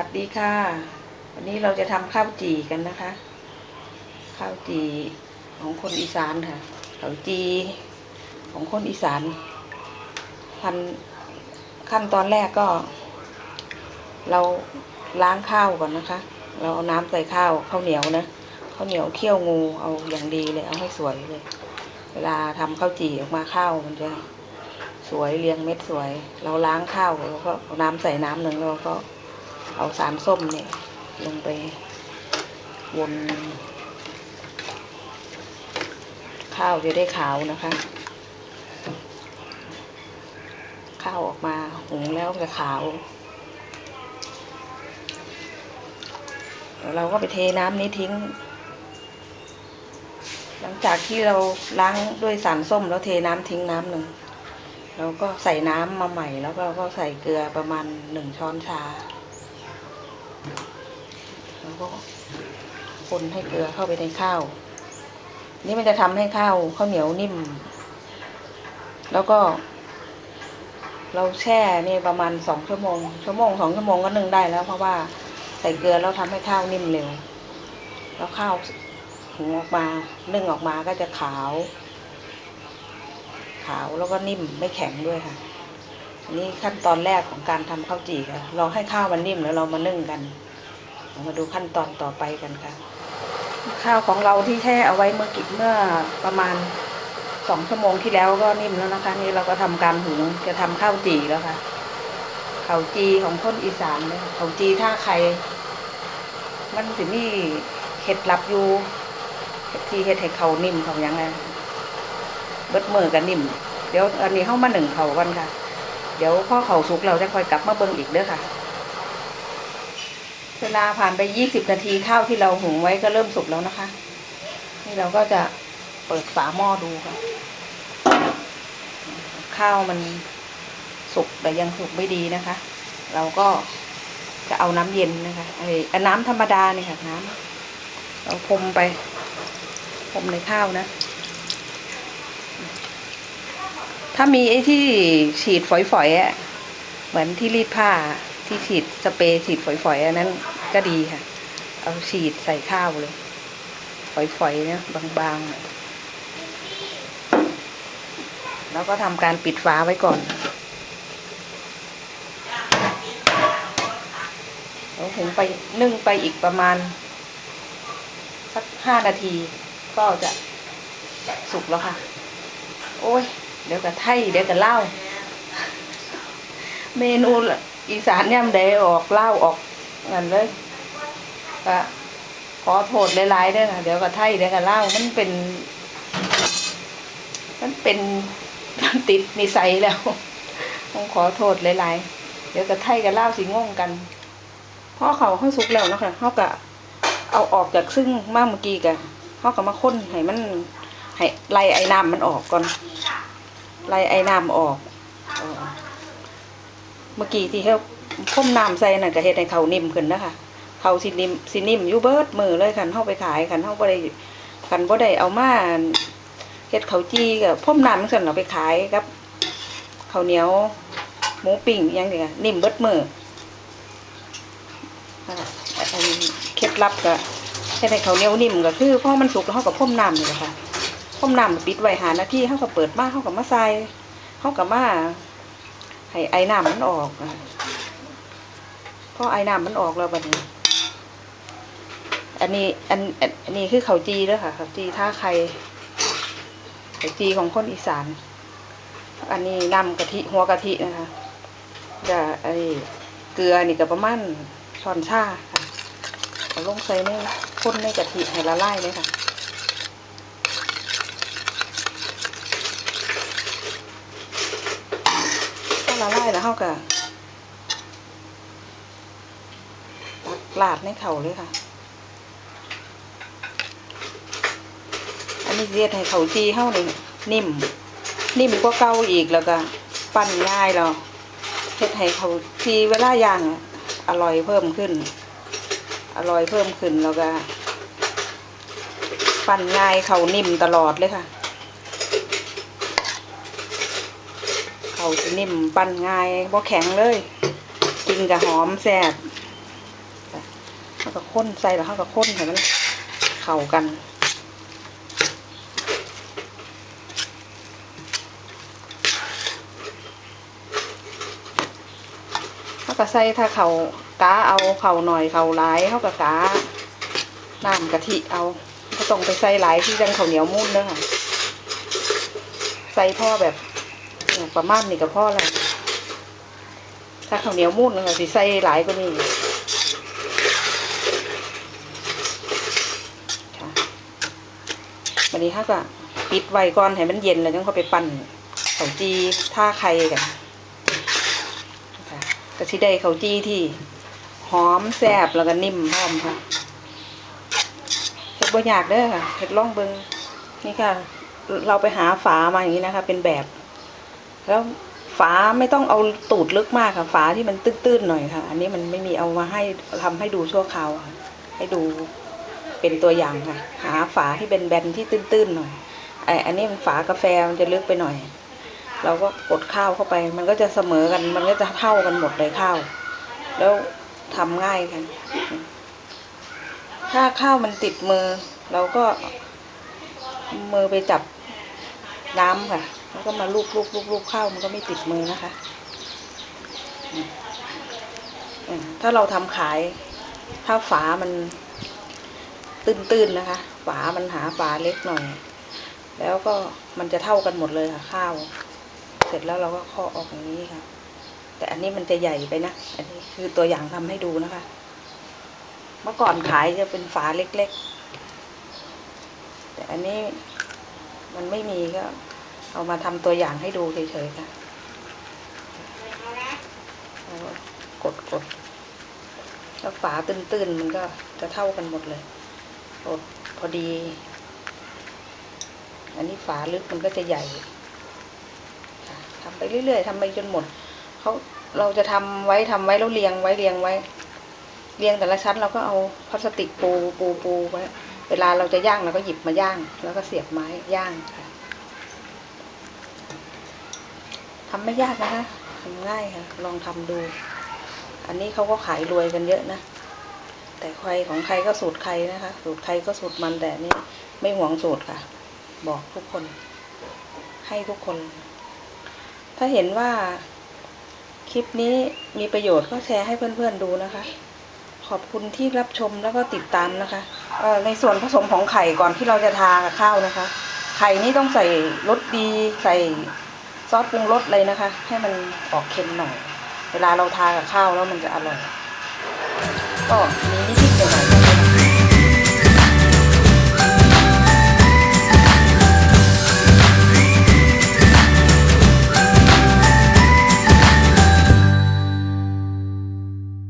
วัสดีค่ะ วันนี้เราจะทำข้าวจี่กันนะคะ ข้าวจี่ของคนอีสานค่ะข้าวจี่ของคนอีสานขั้นขั้นตอนแรกก็ เราล้างข้าวก่อนนะคะ เราเอาน้ำใส่ข้าวข้าวเหนียวนะข้าวเหนียวเคี่ยวงูเอาอย่างดีเลยเอาให้สวยเลย เวลาทำข้าวจี่ออกมาข้าวมันจะสวยเรียงเม็ดสวย เราล้างข้าวเราก็เอาน้ำใส่น้ำหนึ่งเราก็ เอาสารส้มเนี่ย ลงไปวนข้าวจะได้ขาวนะคะ ข้าวออกมาหุงแล้วจะขาวเราก็ไปเทน้ำนี้ทิ้ง หลังจากที่เราล้างด้วยสารส้มแล้วเทน้ำทิ้งน้ำหนึ่งเราก็ใส่น้ำมาใหม่แล้วก็ก็ใส่เกลือประมาณหนึ่งช้อนชา แล้วก็คนให้เกลือเข้าไปในข้าว นี่มันจะทำให้ข้าวข้าวเหนียวนิ่ม แล้วก็ เราแช่นี่ประมาณสองชั่วโมง ชั่วโมงสองชั่วโมงก็นึ่งได้แล้ว เพราะว่าใส่เกลือแล้วทำให้ข้าวนิ่มเร็ว แล้วข้าวหุงออกมานึ่งออกมาก็จะขาว ขาวแล้วก็นิ่มไม่แข็งด้วยค่ะ นนี้ขั้นตอนแรกของการทำข้าวจี่ค่ะ เราให้ข้าวมันนิ่มแล้วเรามานึ่งกัน มาดูขั้นตอนต่อไปกันค่ะ ข้าวของเราที่แช่เอาไว้เมื่อกี้เมื่อประมาณสองชั่วโมงที่แล้วก็นิ่มแล้วนะคะ นี่เราก็ทำการหุงจะทำข้าวจี่แล้วค่ะข้าวจีของคนอีสานเลยข้าวจีท่าใครมันสิมีเห็ดลับอยู่เห็ดที่เห็ดให้เขานิ่มเขายังไงเบิดมือกันนิ่ม เดี๋ยวอันนี้เข้ามาหนึ่งเขากันค่ะ เดี๋ยวพ่อเขาสุกเราจะค่อยกลับมาเบิ่งอีกเด้อค่ะ เวลาผ่านไปยี่สิบนาทีข้าวที่เราหุงไว้ก็เริ่มสุกแล้วนะคะ นี่เราก็จะเปิดฝาหม้อดูค่ะ ข้าวมันสุกแต่ยังสุกไม่ดีนะคะ เราก็จะเอาน้ำเย็นนะคะไอ้น้ำธรรมดาเนี่ยค่ะน้ำเราพรมไปพรมในข้าวนะ ถ้ามีไอ้ที่ฉีดฝอยๆอะเหมือนที่รีดผ้าที่ฉีดสเปรย์ฉีดฝอยๆอันนั้นก็ดีค่ะ เอาฉีดใส่ข้าวเลย ฝอยๆนะบางๆ แล้วก็ทำการปิดฝาไว้ก่อนเราถึงไปนึ่งไปอีกประมาณ สักห้านาทีก็จะสุกแล้วค่ะ โอ้ย เดี๋ยวกับไทยเดี๋ยวกับเล่าเมนูอีสานย่ำใดออกเล่าออกนั่นเลยก็ขอโทษหลายๆเด้อค่ะเดี๋ยวกับไทยเดี๋ยวกับเล่ามันเป็น มันเป็นติดนิสัยแล้วต้องขอโทษหลายๆ เดี๋ยวกับไทยกับเล่าสิงงกันพราะเขาเขาสุกแล้วนะคะเขาก็เอาออกจากซึ่งมากเมื่อกี้กันเขาก็มาค้นให้มันให้ไล่ไอ้น้ำมันออกก่อน ไล่ไอ้น้ำออกเมื่อกี้ที่เขาพ่มน้ำใส่น่ะก็เฮ็ดให้เขานิ่มขึ้นนะคะเขาสินิ่มสินิ่มอยู่เบิดมือเลยคันเฮาไปขายคันเฮาบ่ได้คันบ่ได้เอามาเฮ็ดเขาจีกับพ่มน้ำซั่นเราไปขายกับข้าวเหนียวหมูปิ้งยังนี่ค่ะนิ่มเบิดมือเคล็ดลับก็เฮ็ดให้ข้าเหนียวนิ่มก็คือพอมันสุกแล้วเฮาก็พ่มน้ำนี่แหละค่ะ ต้มน้ำปิดไว้หานาทีเขาก็เปิดมาเขาก็มาใส่เขาก็มาให้ไอ้น้ำมันออกอะพอไอ้น้ำมันออกแล้วบัดนี้ อันนี้อันอันนี้คือเขาจีเด้อค่ะเขาจีท่าไข่ข้าจีของคนอีสาน อันนี้น้ำกะทิหัวกะทินะคะจะไอ้เกลือนี่ก็ประมาณช้อนชาค่ะเอาลงใส่ในข้นในกะทิให้ละลายเลยค่ะ ละลายแล้วเขาก็ตักลาดในเข่าเลยค่ะ อันนี้เรียดให้เขาจีเข้าเลยนิ่ม นิ่มกว่าเก่าอีกแล้วก็ ปั้นง่ายเราเฮ็ดให้เขาจีเวลาย่างอะอร่อยเพิ่มขึ้น อร่อยเพิ่มขึ้นแล้วก็ ปั้นง่ายเขานิ่มตลอดเลยค่ะ เขาจะนิ่มปั้นง่ายบ่แข็งเลยกินกับหอมแซ่บเขาก็ข้นใส่แล้วเขาก็ข้นให้มันเข้ากันเขาก็ใส่ถ้าเขากาเอาเขาหน่อยเขาหลายเขาก็กาน้ำกะทิเอาก็ต้องไปใส่หลายที่จังข้าเหนียวมุ้นเด้อค่ะใส่พ่อแบบ ประมาณนี้กับพ่อแล้วถ้าข้าวเหนียวมุ้นนะคะสิใส่หลายกว่านี้ค่ะวันนี้ถ้าก็ปิดไว้ก่อนให้มันเย็นแล้วจังเขาไปปั่นข้าวจีท่าไข่กันค่ะกะทิได้ข้าวจีที่หอมแซ่บแล้วก็นิ่มพร้อมค่ะเฮ็ดบ่ยากเด้อค่ะเฮ็ดล่องเบิงนี่ค่ะ เราไปหาฝามาอย่างนี้นะคะ เป็นแบบ แล้วฝาไม่ต้องเอาตูดลึกมากค่ะฝาที่มันตื้นๆหน่อยค่ะ อันนี้มันไม่มีเอามาให้ทำให้ดูชั่วคราวค่ะ ให้ดูเป็นตัวอย่างค่ะ หาฝาที่เป็นแบนๆที่ตื้นๆหน่อยไออันนี้มันฝากาแฟมันจะลึกไปหน่อย เราก็กดข้าวเข้าไป มันก็จะเสมอกัน มันก็จะเท่ากันหมดเลยข้าว แล้วทำง่ายกัน ถ้าข้าวมันติดมือ เราก็มือไปจับน้ำค่ะ แล้วก็มาลูบลูบลูบลูบข้าวมันก็ไม่ติดมือนะคะถ้าเราทำขาย ถ้าฝามันตื้นๆนะคะ ฝามันหาฝาเล็กหน่อย แล้วก็มันจะเท่ากันหมดเลยค่ะข้าว เสร็จแล้วเราก็เคาะออกอย่างนี้ค่ะ แต่อันนี้มันจะใหญ่ไปนะ อันนี้คือตัวอย่างทำให้ดูนะคะ เมื่อก่อนขายจะเป็นฝาเล็กๆ แต่อันนี้มันไม่มีก็ เอามาทำตัวอย่างให้ดูเฉยๆค่ะกดกดแล้วฝาตื้นๆมันก็จะเท่ากันหมดเลยกดพอดี อันนี้ฝาลึกมันก็จะใหญ่ทำไปเรื่อยๆทำไปจนหมดเขาเราจะทำไว้ทำไว้แล้วเรียงไว้เรียงไว้เรียงแต่ละชั้นเราก็เอาพลาสติกปูปูปูไว้ เวลาเราจะย่างเราก็หยิบมาย่าง แล้วก็เสียบไม้ย่างค่ะ ทำไม่ยากนะคะทำง่ายค่ะ ลองทำดู อันนี้เขาก็ขายรวยกันเยอะนะ แต่ใครของใครก็สูตรใครนะคะ สูตรใครก็สูตรมันแต่นี้ไม่หวงสูตรค่ะ บอกทุกคน ให้ทุกคน ถ้าเห็นว่าคลิปนี้มีประโยชน์ก็แชร์ให้เพื่อนๆดูนะคะ ขอบคุณที่รับชมแล้วก็ติดตามนะคะในส่วนผสมของไข่ก่อนที่เราจะทากับข้าวนะคะ ไข่นี่ต้องใส่รสดีใส่ ซอสปรุงรสเลยนะคะ ให้มันออกเค็มหน่อย เวลาเราทากับข้าวแล้วมันจะอร่อย ก็มีวิธี